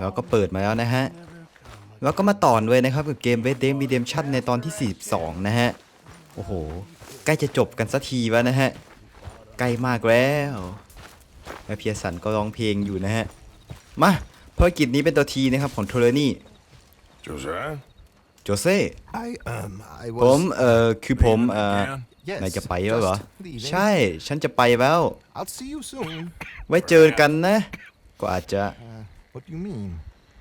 เราก็เปิดมาแล้วนะฮะแล้วก็มาต่อเลยนะครับกับเกม Red Dead Redemption ในตอนที่ 42 นะฮะ โอ้โห ใกล้จะจบกันสักทีแล้วนะฮะ ใกล้มากแล้วแล้วเพียสันก็ร้องเพลงอยู่นะฮะ มาภารกิจนี้เป็นตัวทีนะครับของโทเรนี่ Josiah? โจเซ่ I um I ผม was เอ่อคือผมเอ่อ Again? yes นายจะไปแล้วเหรอ just leaving. ใช่ ฉันจะไปแล้ว I'll see you soon. ไว้เจอกันนะ ก็อาจจะ Uh, what do you mean?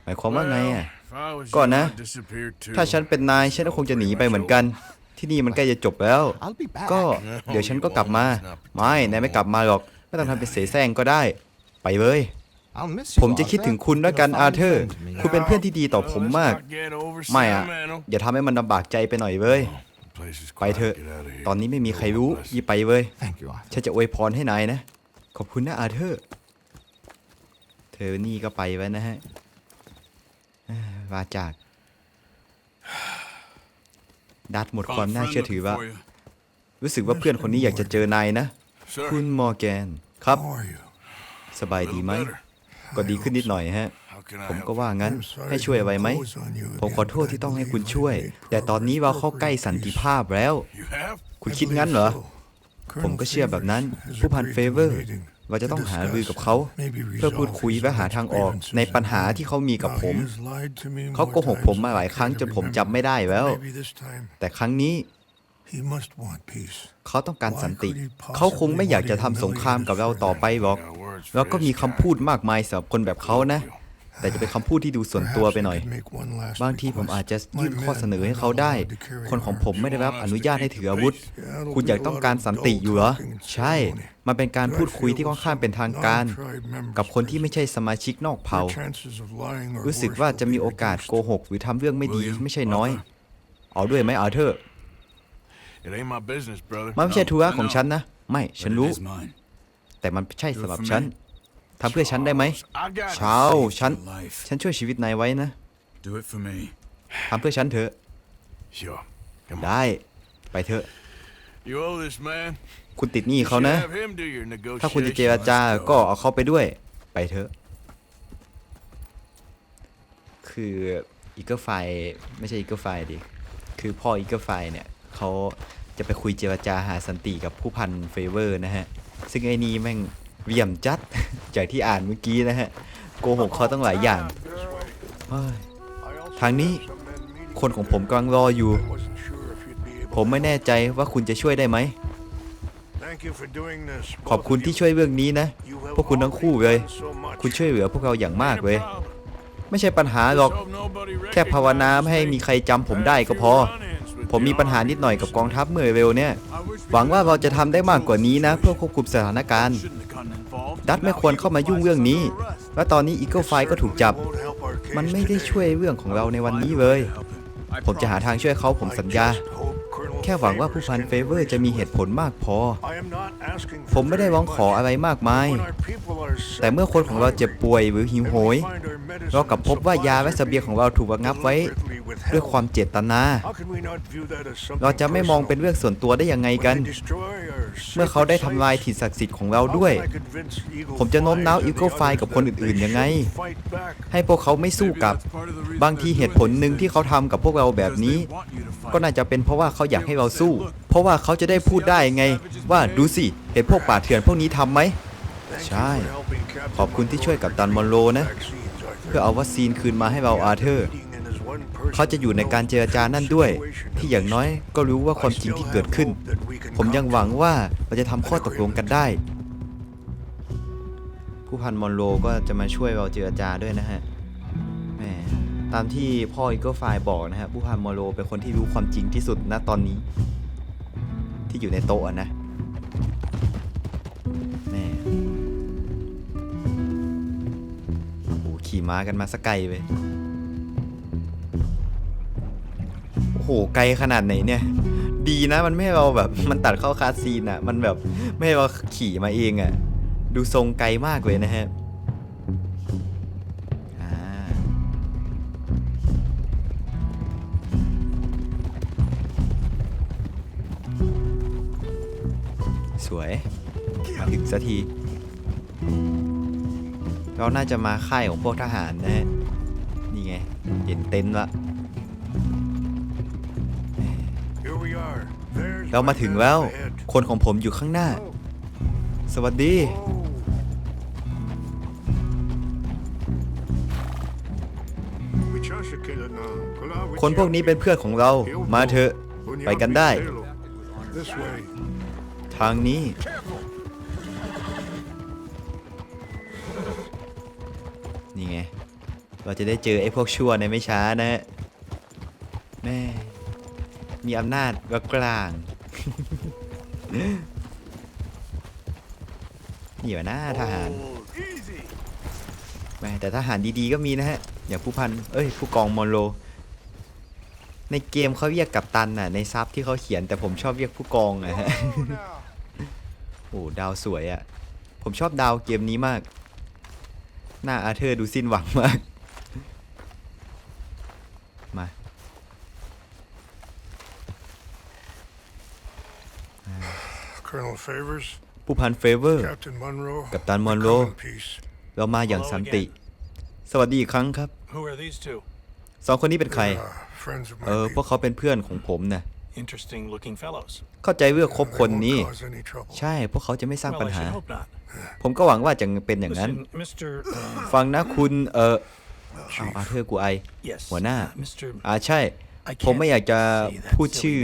หมายความว่าไงอะ If I was ก่อน you, นะ I'd disappear too. ถ้าฉันเป็นนายฉันก็คงจะหนีไปเหมือนกัน ที่นี่มันใกล้จะจบแล้ว I'll be back. ก็เดี๋ยวฉันก็กลับมา ไม่นายไม่กลับมาหรอก ไม่ต้องทำเป็นเสแสร้งก็ได้ ไปเลย I'll miss you. ผมจะคิดถึงคุณแล้วกัน Arthur. อาเธอ You're ร์ a fine friend to me. คุณเป็นเพื่อนที่ดีต่อ Well, ผม let's มาก not get over ไม่อะ sentimental. อย่าทำให้มันลำบากใจไปหน่อยเว้ย The place is ไป quiet. เถอะ Get out of here. ตอนนี้ไม่มีใครรู้ ยี่ไปเว้ย Thank you, Arthur. ฉันจะอวยพรให้นายนะ ขอบคุณนะอาเธอร์เธอนี่ก็ไปไว้นะฮะวาจาก ดัดหมดความน่าเชื่อถือว่า รู้สึกว่าเพื่อนคนนี้อยากจะเจอนายนะ คุณมอร์แกนครับ สบายดีไหม ก็ดีขึ้นนิดหน่อยฮะ ผมก็ว่างั้นให้ช่วยอะไรไหม ผมขอโทษที่ต้องให้คุณช่วย แต่ตอนนี้เราเข้าใกล้สันติภาพแล้ว คุณคิดงั้นเหรอ ผมก็เชื่อแบบนั้น ผู้พันเฟเวอร์ เราจะต้องหารือกับเขา เพื่อพูดคุยและหาทางออกในปัญหาที่เขามีกับผม เขาโกหกผมมาหลายครั้งจนผมจำไม่ได้แล้ว แต่ครั้งนี้ เขาต้องการสันติ เขาคงไม่อยากจะทำสงครามกับเราต่อไปหรอก Got words for แล้วก็มี this คำพูดมากมายสำหรับคนแบบเขานะ แต่จะเป็นคำพูดที่ดูส่วนตัวไปหน่อย บางทีผมอาจจะยื่นข้อเสนอให้เขาได้ คนของผมไม่ได้รับอนุญาตให้ถืออาวุธ คุณอยากต้องการสันติอยู่เหรอ ใช่ มันเป็นการพูดคุยที่ค่อนข้างเป็นทางการ กับคนที่ไม่ใช่สมาชิกนอกเผ่า รู้สึกว่าจะมีโอกาสโกหก หรือทำเรื่องไม่ดีไม่ใช่น้อย เอาด้วยไหมอาเธอร์ It ain't my business, brother. มันไม่ใช่ธุระของฉันนะ ไม่ ฉัน But it รู้ is mine. แต่มันใช่สำหรับฉัน ทำเพื่อฉันได้ไหม I got เช้าฉัน your life. ฉันช่วยชีวิตนายไว้นะ Do it for me. ทำเพื่อฉันเถอะ Sure. Come on. ได้ ไปเถอะ You owe this man. คุณติดหนี้ You เขา should นะ have him do your ถ้าคุณจะเจ negotiation. รจาก็เอาเขาไปด้วย ไปเถอะ คืออีเกอร์ไฟไม่ใช่อีเกอร์ไฟดิ คือพ่ออีเกอร์ไฟเนี่ยเขาจะไปคุยเจรจาหาสันติกับผู้พันเฟเวอร์นะฮะ ซึ่งไอ้นี่แม่ง เวี่ยมจัด จากที่อ่านเมื่อกี้นะฮะ โกหกเขาตั้งหลายอย่าง ทางนี้คนของผมกำลังรออยู่ ผมไม่แน่ใจว่าคุณจะช่วยได้ไหม ขอบคุณที่ช่วยเรื่องนี้นะ พวกคุณทั้งคู่เลย คุณช่วยเหลือพวกเราอย่างมากเลย ไม่ใช่ปัญหาหรอก แค่ภาวนาไม่ให้มีใครจำผมได้ก็พอ ผมมีปัญหานิดหน่อยกับกองทัพเมื่อเร็วเนี่ย หวังว่าเราจะทำได้มากกว่านี้นะ เพื่อควบคุมสถานการณ์ ดัตไม่ควรเข้ามายุ่งเรื่องนี้ และตอนนี้อีเกิลไฟก็ถูกจับ มันไม่ได้ช่วยเรื่องของเราในวันนี้เลย ผมจะหาทางช่วยเขาผมสัญญา แค่หวังว่าผู้พันเฟเวอร์จะมีเหตุผลมากพอ ผมไม่ได้ร้องขออะไรมากมาย แต่เมื่อคนของเราเจ็บป่วยหรือหิวโหย เรากลับพบว่ายาและเสบียงของเราถูกระงับไว้ ด้วยความเจตนา เราจะไม่มองเป็นเรื่องส่วนตัวได้ยังไงกัน เมื่อเขาได้ทำลายถิ่นศักดิ์สิทธิ์ของเราด้วย ผมจะโน้มน้าวอีโก้ไฟกับคนอื่นๆยังไง ให้พวกเขาไม่สู้กับบางทีเหตุผลหนึ่งที่เขาทำกับพวกเราแบบนี้ ก็น่าจะเป็นเพราะว่าเขาอยากให้เราสู้ เพราะว่าเขาจะได้พูดได้ไง ว่าดูสิ เห็นพวกป่าเถื่อนพวกนี้ทำไหม ใช่ ขอบคุณที่ช่วยกับตันมอนโรนะ เพื่อเอาวัคซีนคืนมาให้เราอาเธอร์ เขาจะอยู่ในการเจรจานั่นด้วย ที่อย่างน้อยก็รู้ว่าความจริงที่เกิดขึ้น ผมยังหวังว่าเราจะทำข้อตกลงกันได้ ผู้พันมอนโรก็จะมาช่วยเราเจรจาด้วยนะฮะ ตามที่พ่ออีเกิลไฟบอกนะฮะผู้พันมอโรเป็นคนที่รู้ความจริงที่สุดณตอนนี้ ที่อยู่ในโต๊ะอะนะแม่โอ้หขี่ม้ากันมาสักไกลเลยโอ้โหไกลขนาดไหนเนี่ย ดีนะมันไม่ให้เราแบบมันตัดเข้าคาสซีนอะ มันแบบไม่ให้เราขี่มาเองอะ ดูทรงไกลมากเลยนะฮะ สวยมาถึงสักที เราน่าจะมาค่ายของพวกทหารนะฮะ นี่ไง เห็นเต็นท์ละ Here we are. There's เรามาถึงแล้ว คนของผมอยู่ข้างหน้า สวัสดี คนพวกนี้เป็นเพื่อนของเรา มาเถอะ ไปกันได้ This way. ทางนี้ นี่ไง เราจะได้เจอไอ้พวกชั่วในไม่ช้านะฮะแม่มีอำนาจว่ากลาง นี่วะนะทหาร แม่แต่ทหารดีๆก็มีนะฮะ อย่างผู้พัน เอ้ย ผู้กองมอนโรในเกมเขาเรียกกับตันน่ะ ในซับที่เขาเขียนแต่ผมชอบเรียกผู้กองอะฮะ โอ้ดาวสวยอะ่ะ ผมชอบดาวเกมนี้มาก หน้าอาเธอร์ดูสิ้นหวังมาก มา Colonel Favors, ผู้พันเฟเวอร์ Captain Monroe. กับตันมอนโร Come in peace. เรามาอย่างสันติ สวัสดีอีกครั้งครับ Who are these two? สองคนนี้เป็นใคร Uh, friends of เออ mine. พวกเขาเป็นเพื่อนของผมนะ Interesting looking fellows. เข้าใจเรื่องคบคนนี้ cause any trouble. ใช่พวกเขาจะไม่สร้าง Well, ปัญ I หา should hope not. ผมก็หวังว่าจะเป็นอย่างนั้น Listen, Mr. Uh, ฟังนะคุณเออเอาอาเธอร์กูไอ yes. หัวหน้า uh, Mr. อ่าใช่ ผมไม่อยากจะพูดชื่อ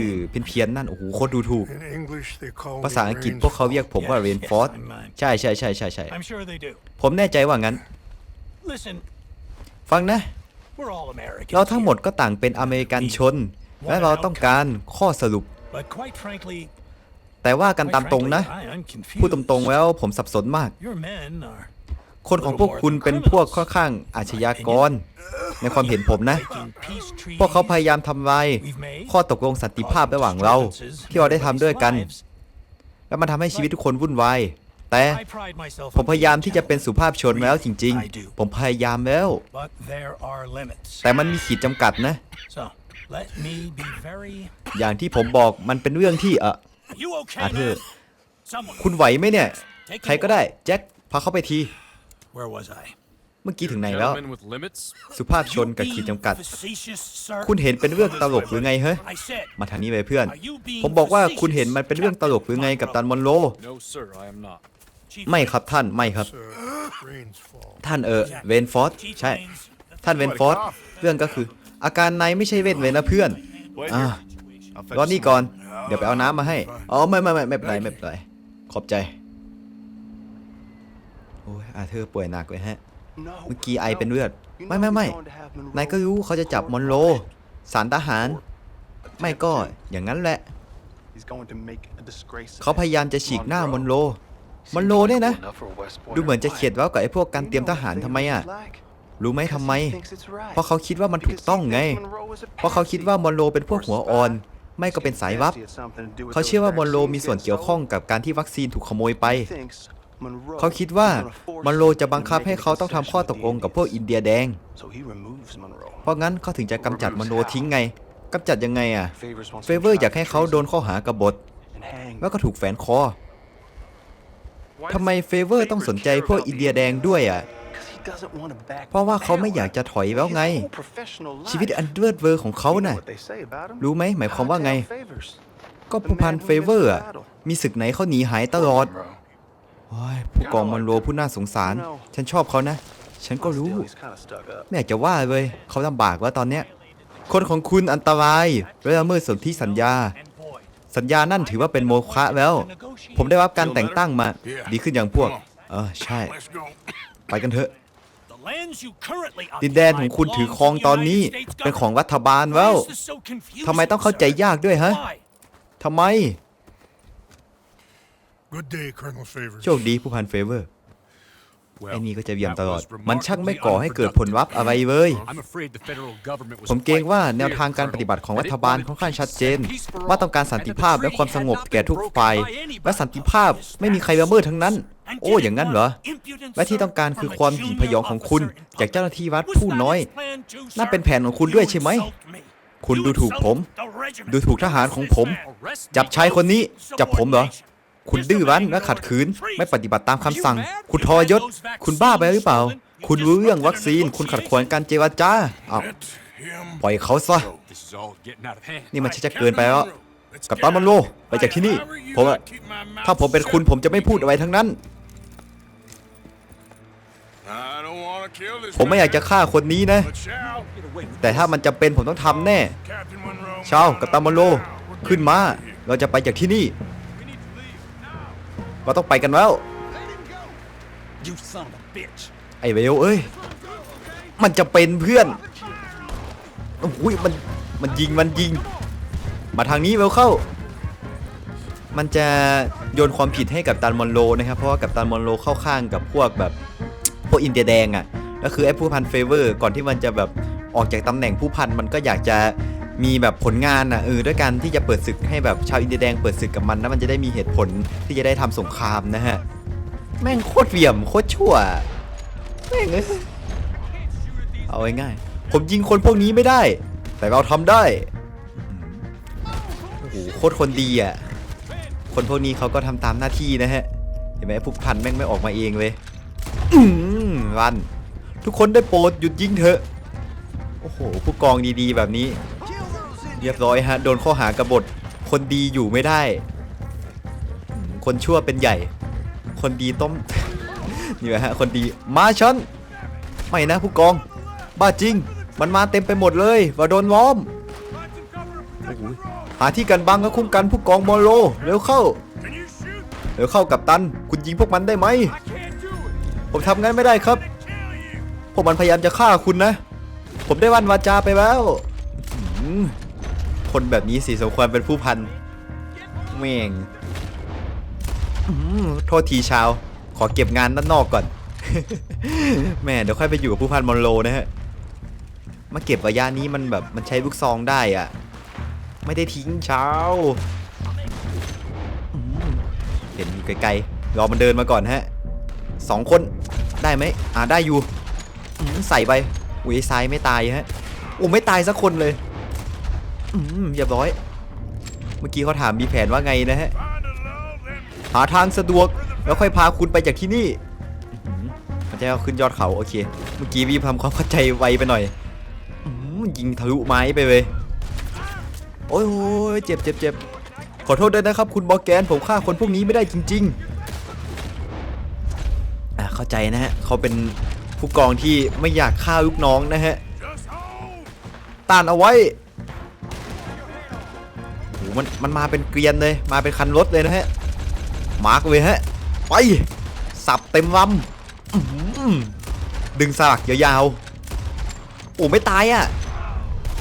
เพี้ยนๆนั่น โอ้โหโคตรดูถูก In English, they call ภาษาอังกฤษ me พวกเขาเรียกผมว่า Yes, เรน yes, ฟอร์ด I'm, uh, ใช่ใช่ใช่ใช่ใช่ I'm sure they do. ผมแน่ใจว่างั้น Listen, ฟังนะ we're all Americans. เราทั้งหมด here, ก็ต่างเป็นอเมริกันชน และเราต้องการข้อสรุป But quite frankly, แต่ว่ากัน quite ตามตรง frankly, นะ I, I'm confused. พูดตรงๆแล้วผมสับสนมาก Your men are คนของพวกคุณเป็นพวกค่อนข้างอาชญากร ในความเห็นผมนะ breaking peace treaties พวกเขาพยายามทำลาย we've made, ข้อตกลงสันติภาพระหว่างเรา ที่เราได้ทำด้วยกัน แล้วมันทำให้ชีวิตทุกคนวุ่นวายแต่ I pride myself ผม on พยายาม being ที่จะเป็นสุภาพชนแล้วจริง I do. ๆผมพยายามแล้ว But there are limits. แต่มันมีขีดจำกัดนะ So, let me be very อย่างที่ผมบอกมันเป็นเรื่องที่เออ You okay, Arthur. man? Someone. คุณไหวไหมเนี่ย ใครก็ได้ แจ็คพาเข้าไปที Where was I? เมื่อกี้ถึงไหนแล้ว Gentlemen with limits? สุภาพชนกับขีดจำกัด Facetious, sir? คุณเห็นเป็นเรื่องตลกหรือไงเฮ้ย I said, มาทางนี้ไปเพื่อน are you being ผมบอกว่าคุณเห็นมันเป็นเรื่องตลกหรือไงกับตันมอนโร No, sir, I am not. Chief ไม่ครับท่านไม่ครับ Uh, rain's fall. ท่านเออเวนฟอร์ด Chief ใช่ Haynes, ท่านเวนฟอร์ดเรื่องก็คือ อาการในไม่ใช่เวทเวนนะเพื่อน Wait อ่า I'll fetch รอนี่ some ก่อน water. เดี๋ยวไปเอาน้ำมาให้ อ๋อไม่ไม่ไม่ไม่เป็นไรไม่เป็นไร ขอบใจ โอ้ยอาเธอร์ป่วยหนักเลยฮะ เมื่อกี้ไอเป็นเลือด ไม่ไม่ไม่นายก็รู้เขาจะจับมอนโรสารทหาร ไม่ก็อย่างนั้นแหละ เขาพยายามจะฉีกหน้ามอนโรมอนโรเนี่ยนะ ดูเหมือนจะเข็ดแว้วกับไอ้พวกการเตรียมทหารทำไมอะ รู้ไหมทำไม เพราะเขาคิดว่ามันถูกต้องไง เพราะเขาคิดว่ามอนโรเป็นพวกหัวอ่อน ไม่ก็เป็นสายลับ เขาเชื่อว่ามอนโรมีส่วนเกี่ยวข้องกับการที่วัคซีนถูกขโมยไป เขาคิดว่ามอนโรจะบังคับให้เขาต้องทำข้อตกลงกับพวกอินเดียแดง เพราะงั้นเขาถึงจะกำจัดมอนโรทิ้งไงกำจัดยังไงอะเฟเวอร์อยากให้เขาโดนข้อหากบฏ แล้วก็ถูกแฝนคอทำไมเฟเวอร์ต้องสนใจพวกอินเดียแดงด้วยอะ เพราะว่าเขาไม่อยากจะถอยแล้วไง ชีวิตอันเลิศเวอร์ของเขาน่ะ รู้ไหมหมายความว่าไง ก็ผู้พันเฟเวอร์อะมีศึกไหนเขาหนีหายตลอดโอ้ยผู้กองมอนโรผู้น่าสงสาร ฉันชอบเขานะ ฉันก็รู้ ไม่อยากจะว่าเลยเขาลำบากแล้วตอนเนี้ย คนของคุณอันตรายและละเมิดสนธิสัญญา and boy, สัญญานั่นถือว่าเป็นโมฆะแล้ว ผมได้รับการแต่งตั้งมา ดีขึ้นอย่างพวก เออใช่ Let's go. ไปกันเถอะ the lands you currently ดินแดนของคุณถือครองตอนนี้ เป็นของรัฐบาลแล้วทำไมต้องเข้าใจยากด้วยฮะทำไม Good day, Colonel Favors. โชคดีผู้พันเฟเวอร์ Well, ไอ้นี่ก็จะเยี่ยม that ตลอด was มันช่างไม่ remarkably ก่อให้เกิดผลลัพธ์อะไรเลย I'm afraid the federal government was ผมเกรงว่า quite แนวทางการ clear, ปฏิบัติของรั Colonel, ฐบาล that it ค่อนข้าง wanted ชัดเจน peace for all, ว่าต้องการสันติภาพและความสงบแก่ทุกฝ่าย และสันติภาพไม่มีใครละเมิดทั้งนั้น โอ้ อย่างนั้นเหรอ และที่ต้องการคือความหยิ่งพยองของคุณ จากเจ้าหน้าที่รัฐผู้น้อยนั่นเป็นแผนของคุณด้วยใช่ไหม คุณดูถูกผม ดูถูกทหารของผม จับชายคนนี้ จับผมเหรอ คุณดื้อรั้นและขัดขืน ไม่ปฏิบัติตามคำสั่ง คุณทรยศ คุณบ้าไปหรือเปล่า คุณรู้เรื่องวัคซีน คุณขัดขวางการเจรจาอ้าว Let him ปล่อยเขาซะ This is all getting out of hand. นี่มันชักจะเกินไปแล้วกับตันมันโล ไปจากที่นี่ ผมอะถ้าผมเป็นคุณผมจะไม่พูดอะไรทั้งนั้น ผมไม่อยากจะฆ่าคนนี้นะ but shall. แต่ถ้ามันจำเป็นผมต้องทำแน่ Captain Monroe. ชาวกับตันมันโล ขึ้นมา เราจะไปจากที่นี่ เราต้องไปกันแล้ว You son of a bitch. ไอ้เวลเอ้ย มันจะเป็นเพื่อนโอ้ยมัน มันยิง มันยิง มาทางนี้เวลเข้า มันจะโยนความผิดให้กับตันมอนโรนะครับ เพราะว่ากับตันมอนโรเข้าข้างกับพวกแบบ พวกอินเดียแดงอะ่ะก็คือไอ้ผู้พันเฟเวอร์ก่อนที่มันจะแบบออกจากตำแหน่งผู้พันมันก็อยากจะมีแบบผลงานอะเออด้วยการที่จะเปิดศึกให้แบบชาวอินเดียแดงเปิดศึกกับมันแล้วมันจะได้มีเหตุผลที่จะได้ทำสงครามนะฮะแม่งโคตรเหวี่ยมโคตรชั่วแม่งเอ้ยเอาง่ายๆผมยิงคนพวกนี้ไม่ได้ แต่เราทำได้โอ้โหโคตรคนดีอะคนพวกนี้เขาก็ทำตามหน้าที่นะฮะเห็นไหมพวกพันแม่งไม่ออกมาเองเลย รัน ทุกคนได้โปรดหยุดยิงเถอะ โอ้โห ผู้กองดีๆ แบบนี้ เรียบร้อยฮะ โดนข้อหากบฏ คนดีอยู่ไม่ได้ คนชั่วเป็นใหญ่ คนดีต้มนี่แหละฮะ คนดี มาฉันไม่นะผู้กอง บ้าจริง มันมาเต็มไปหมดเลยว่าโดนล้อม หาที่กันบังก็คุ้มกันผู้กองมอลโล เร็วเข้า เร็วเข้ากับตัน คุณยิงพวกมันได้ไหม ผมทำงั้นไม่ได้ครับ Kill you. พวกมันพยายามจะฆ่าคุณนะ ผมได้วันวาจาไปแล้ว คนแบบนี้สิสมควรเป็นผู้พันแม่งโทษทีชาว ขอเก็บงานด้านนอกก่อน แม่เดี๋ยวค่อยไปอยู่กับผู้พันมอนโลนะฮะ มาเก็บระยะนี้มันแบบมันใช้ลูกซองได้อะไม่ได้ทิ้งเชาอื้อเห็นอยู่ไกลๆรอมันเดินมาก่อนฮะ สองคนได้ไหมอ่าได้อยู่ใส่ไปอุ้ยซ้ายไม่ตายฮะโอ้ไม่ตายสักคนเลยอืมเรียบร้อย เมื่อกี้เขาถามมีแผนว่าไงนะฮะหาทางสะดวกแล้วค่อยพาคุณไปจากที่นี่มันจะเอาขึ้นยอดเขาโอเค เมื่อกี้วีทำความเข้าใจไวไปหน่อยยิงทะลุไม้ไปเลยโอ้ยโอ้ยเจ็บเจ็บเจ็บขอโทษด้วยนะครับ คุณบอแกนผมฆ่าคนพวกนี้ไม่ได้จริง ๆ เข้าใจนะฮะเขาเป็นผู้กองที่ไม่อยากฆ่าลูกน้องนะฮะต้านเอาไว้โหมันมันมาเป็นเกรียนเลย มาเป็นคันรถเลยนะฮะมาร์กเลยฮะไปสับเต็มลำอื้อหือดึงสลักยาวๆโอ้ไม่ตายอะ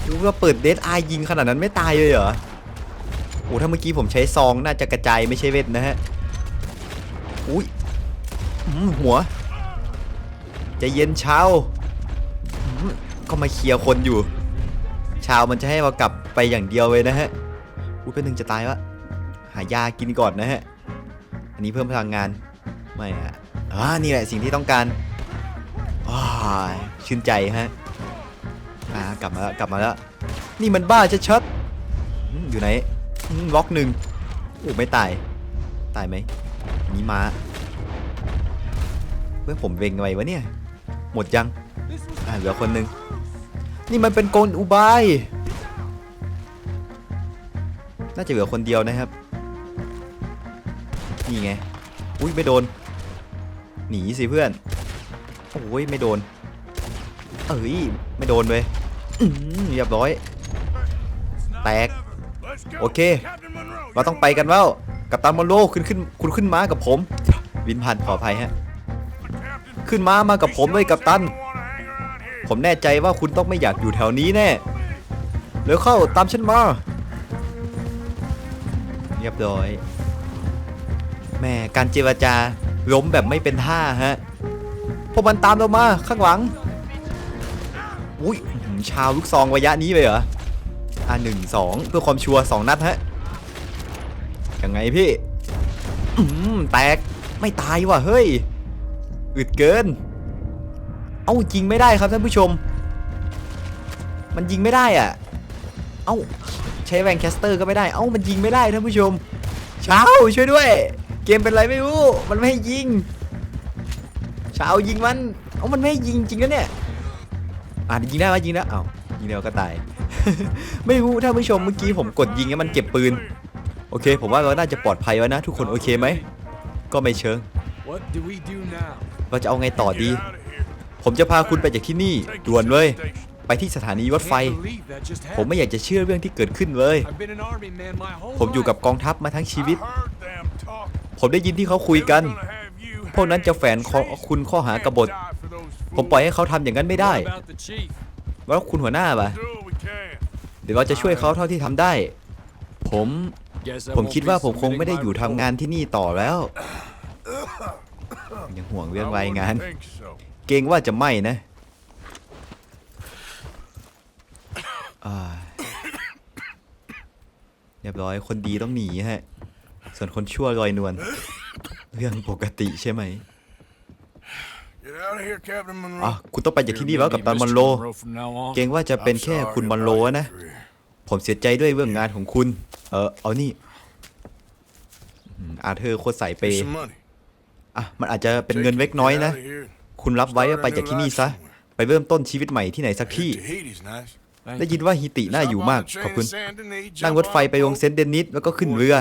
รู้ว่าเปิดเดดไอยิงขนาดนั้นไม่ตายเลยเหรอโอ้ถ้าเมื่อกี้ผมใช้ซองน่าจะกระจายไม่ใช่เวทนะฮะอุ้ย หัวจะเย็นเช้าก็มาเคลียร์คนอยู่ ชาวมันจะให้เรากลับไปอย่างเดียวเลยนะฮะอุ้ยเป็นหนึ่งจะตายวะหายากินก่อนนะฮะ อันนี้เพิ่มพลังงาน ไม่อะอ่านี่แหละสิ่งที่ต้องการว้าชื่นใจฮะ อ่ากลับมาแล้วกลับมาแล้ว นี่มันบ้าชัดๆอืมอยู่ไหนล็อกหนึ่งโอ้ไม่ตาย ตายไหมนนี้มา เพื่อผมเวงไว้วะเนี่ย หมดยังอ่าเหลือคนนึง นี่มันเป็นกลอุบาย น่าจะเหลือคนเดียวนะครับ นี่ไง อุ้ยไม่โดน หนีสิเพื่อน โอ้ยไม่โดน เอ้ยไม่โดนเลยเรียบร้อย แตก โอเค เราต้องไปกันแล้ว กับตันมอนโลขึ้นขึ้นคุณขึ้นม้ากับผม วินพันขออภัยฮะ ขึ้นม้ามากับผมเลยกับตัน ผมแน่ใจว่าคุณต้องไม่อยากอยู่แถวนี้แน่เร็วเข้าตามฉันมาเรียบร้อยแม่การเจรจาล้มแบบไม่เป็นท่าฮะพวกมันตามเรามาข้างหลังอุ้ยชาวลูกซองระยะนี้เลยเหรออ่าหนึ่งสองเพื่อความชัวร์สองนัดฮะยังไงพี่อืมแตกไม่ตายว่ะเฮ้ย อึดเกิน เอ้ายิงไม่ได้ครับท่านผู้ชม มันยิงไม่ได้อะ เอ้าใช้แวนแคสเตอร์ก็ไม่ได้ เอ้ามันยิงไม่ได้ท่านผู้ชม เช้าช่วยด้วย เกมเป็นไรไม่รู้ มันไม่ให้ยิง เช้ายิงมัน เอามันไม่ให้ยิงจริงนะเนี่ยอ่ายิงได้ไหมยิงได้อ้ายิงแล้วก็ตาย ไม่รู้ท่านผู้ชมเมื่อกี้ผมกดยิงแล้วมันเก็บปืน โอเค ผมว่าเราน่าจะปลอดภัยแล้วนะ ทุกคนโอเคไหม ก็ไม่เชิง What do we do now? เราจะเอาไงต่อดี Get out of here. ผมจะพาคุณไปจากที่นี่ Take ด่วน this เลย station. ไปที่สถานีรถไฟ Can't believe that just ผม happened. ไม่อยากจะเชื่อเรื่องที่เกิดขึ้นเลย I've been an army man my whole ผมอยู่กับ life. กองทัพมาทั้งชีวิต I heard them talk. ผมได้ยินที่เขาคุยกัน They're gonna have you พวกนั้นจะแฝง hanged ข้อ and คุณข้อหากบฏ die for those ผมปล่อย fools. ให้เขาทำอย่างนั้นไม่ได้ What about the chief? แล้วคุณหัวหน้าปะ Do what we can. เดี๋ยวเราจะช่วยเขาเท่าที่ทำได้ ผม Guess I ผม won't คิด be ว่าผมคง submitting ไม่ได้ my อยู่ทำ report. งานที่นี่ต่อแล้ว ยังห่วงเรื่อง I รายงาน wouldn't think so. เกรงว่าจะไม่นะอ่าเรียบร้อยคนดีต้องหนีฮะ ส่วนคนชั่วลอยนวลเรื่องปกติใช่ไหม Get out of here, Captain อะ Monroe. คุณต้องไปจากที่นี่แล้วกับตัน Mr. มอนโร Monroe from now on. เกรงว่าจะเป็น I'm แค่ sorry คุณมอนโร about นะ your career. ผมเสียใจด้วยเรื่องงานของคุณ เออเอานี่อืมอาเธอร์โคตรใส่เป Here's ย์ some money. อะมันอาจจะเป็น Take เงิน it, เล็กน้อย get นะ out of here. คุณรับไว้ว่าไปจากที่นี่ซะ ไปเริ่มต้นชีวิตใหม่ที่ไหนสักที่ Tahiti's nice. Thank ได้ยินว่าฮิติน่าอยู่มาก Jump on the ขอบคุณ train to Saint Denis, นั่ง jump รถไฟ on a ไปลง boat, เซนต์เดนิสแล้วก็ขึ้นเรือ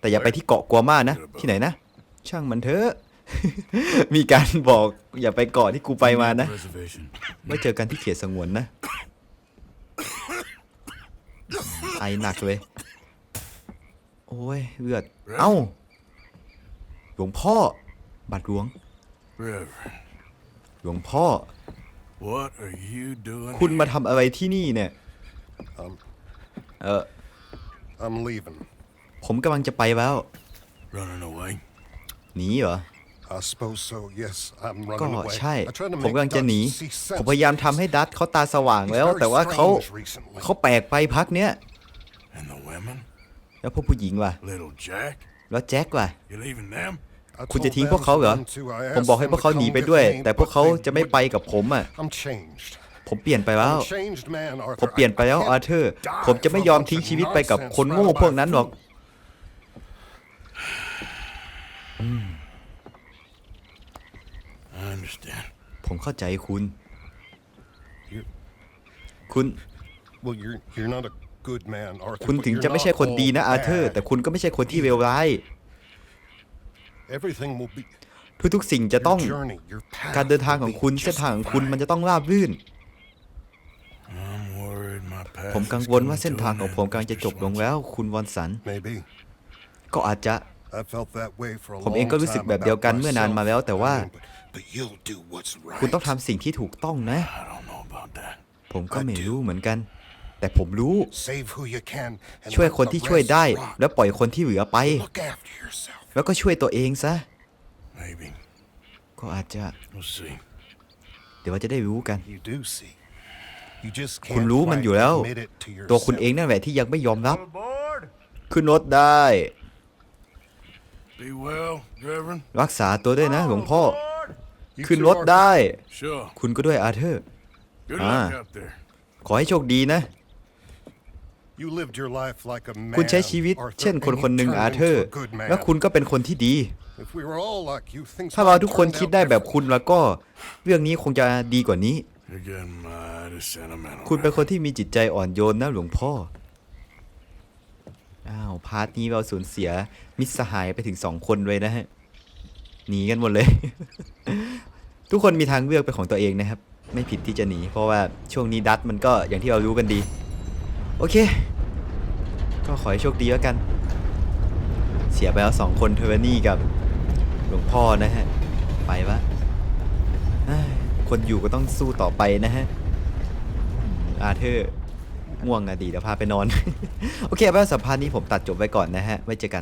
แต่อย่าไปที่เกาะกัวมานะ ที่ไหนนะ ช่างมันเถอะ มีการบอกอย่าไปเกาะที่กูไปมานะ Reservation. ไว้เจอกันที่เขตสงวนนะ ไอหนักเลย โอ้ยเลือด เอ้าหลวงพ่อ บัตรหลวง Reverend, หลวงพ่อ what are you doing? คุณมาทำอะไรที่นี่เนี่ย เออ I'm leaving. ผมกำลังจะไปแล้ว Running away. หนีเหรอ I suppose so. Yes, I'm ก็ running away. ใช่ I tried to ผม make กำลังจะ Dutch หนี see ผม sense. พยายามทำให้ดัตเขาตาสว่าง He's แล้ว very แต่ว่าเขา strange recently. เขาแปลกไปพักเนี้ย And the women? แล้วพวกผู้หญิงว่ะ Little Jack? แล้วแจ็คว่ะ You leaving them? I คุณจะ told ทิ้ง them พวกเขาเหรอ not to. I ผม asked บอกให้ them พวกเขา to หนี come ไป with ด้วย me, แต่พวก but เขา they จะไม่ไป wouldn't. กับผมอะ I'm changed. ผมเปลี่ยนไปแล้ว I'm a changed man, ผม Arthur. เปลี่ยนไปแล้ว I- I อา can't เธอร์ die ผมจะไม่ for a ยอม bunch ทิ้ง of ชีวิตไปกับ nonsense คนโง่ round พวกนั้นหรอก about I understand. ผมเข้าใจคุณ You- คุณ Well, you're you're not a good man, Arthur. คุณ but ถึง you're จะไม่ใช่ not คนดี all นะอาเธอร์ bad. แต่คุณก็ไม่ใช่คนที่เลวร้าย Everything will be ทุกๆสิ่งจะต้อง your journey, your path การเดินทางของ will be คุณ just เส้นทางของคุณ fine. มันจะต้องราบรื่น I'm worried my path ผมกัง is วลว่า coming เส้น to ทาง an ของ end, ผมกำลังจะจบลง Mr. แล้ว คุณวอนสัน Maybe. ก็อาจจะ I felt that way for a ผมเอง long ก็รู้สึก time แบบเดียวกัน about เมื่อนานมาแล้ว แต่ myself. ว่า I mean, but- but you'll do what's คุณต้อง right. ทำสิ่งที่ถูกต้องนะ I don't know about that. ผมก็ไม่รู้เหมือนกัน แต่ผมรู้ Save who you can and ช่วย let คน the ที่ช่วย rest ได้ rot. แล้วปล่อยคนที่เหลือไป Look after yourself. แล้วก็ช่วยตัวเองซะ Maybe. ก็อาจจะ We'll see. เดี๋ยวเราจะได้รู้กัน You do see. You just คุณ can't รู้มัน quite อยู่แล้ว admit it to ตัวคุณเอง yourself. นั่นแหละที่ยังไม่ยอมรับ Aboard. ขึ้นรถได้ Be well, Reverend. รักษาตัวด้วยนะหลวงพ่อ You ขึ้น too, รถ Arthur. ได้ Sure. คุณก็ด้วยอาเธอร์ Good Ah. luck out there. ขอให้โชคดีนะ คุณใช้ชีวิต Arthur, เช่นคน and คนหนึ่ง you อา turned เธอร์ into a good man. แล้วคุณก็เป็นคนที่ดี If we were all like you, things ถ้าเรา might ทุกคน turn คิด out ได้แบบ different. คุณแล้วก็ เรื่องนี้คงจะดีกว่านี้ You're getting mighty sentimental. คุณเป็น Reverend. คนที่มีจิตใจอ่อนโยนนะหลวงพ่อ อ้าว พาร์ทนี้เราสูญเสียมิตรสหายไปถึงสองคนเลยนะฮะ หนีกันหมดเลย ทุกคนมีทางเลือกเป็นของตัวเองนะครับ ไม่ผิดที่จะหนี เพราะว่าช่วงนี้ดัตมันก็อย่างที่เรารู้กันดี โอเค ก็ขอให้โชคดีแล้วกัน เสียไปแล้วสองคนเทอร์นี่กับหลวงพ่อนะฮะ ไปวะคนอยู่ก็ต้องสู้ต่อไปนะฮะ อาเธอร์ง่วงอะดีเดี๋ยวพาไปนอน โอเคเอาเป็นว่าสัมภาษณ์นี้ผมตัดจบไว้ก่อนนะฮะ ไว้เจอกัน